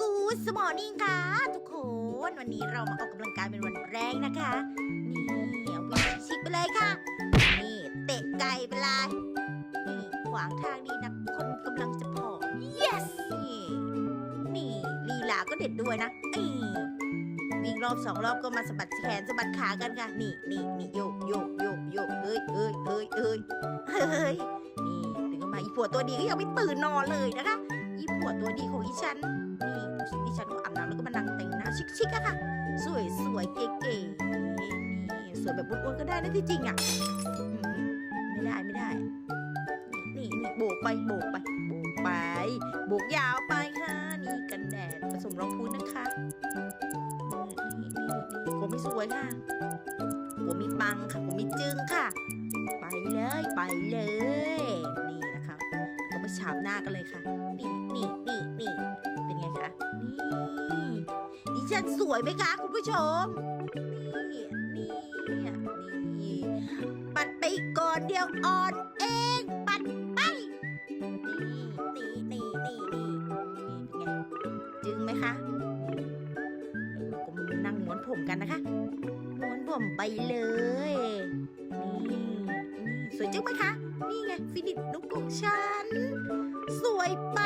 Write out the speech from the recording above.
กูสมอนิ่งค่ะทุกคนวันนี้เรามาออกกำลังกายเป็นวันแรกนะคะ นี่เอาวิ่งชิคๆไปเลยค่ะ นี่เตะไก่ไปเลยนี่ขวางทางดีนะคนกำลังจะผอม yes นี่นี่ลีลาก็เด็ดด้วยนะนี่วิ่งรอบสองรอบก็มาสะบัดแขนสะบัดขากันค่ะ นี่นี่นี่โยกโยกโยกโยกเอ้ยเอ้ยเอ้ยเอ้ยเฮ้ยนี่ถึงก็มาอีผัวตัวดีก็ยังไม่ตื่นนอนเลยนะคะ อีผัวตัวดีของอีฉัน ชิคๆอะค่ะ สวยสวยๆเก๋ๆนี่สวยแบบอ้วนๆก็ได้นะที่จริงอะไม่ได้ไม่ได้ นี่นี่โบกไปโบกไปโบกไปโบกยาวไปค่ะ นี่กันแดดผสมรองพื้นนะคะนี่นี่นี่ผมไม่สวยค่ะผมมีปังค่ะผมมีจึงค่ะ ไปเลยไปเลย นี่นะคะก็ไปฉาบหน้ากันเลยค่ะ นี่นี่นี่นี่เป็นไงคะนี่ ดิฉันสวยไหมคะคุณผู้ชม นี่นี่นี่ ปัดไปก่อนเดียวอ่อนเอง ปัดไป นี่นี่นี่นี่นี่นี่เป็นไง จึงไหมคะก็มนั่งม้วนผมกันนะคะม้วนผมไปเลย นี่นี่สวยจึงไหมคะ นี่ไง ฟินิชนุกของฉัน สวยปะ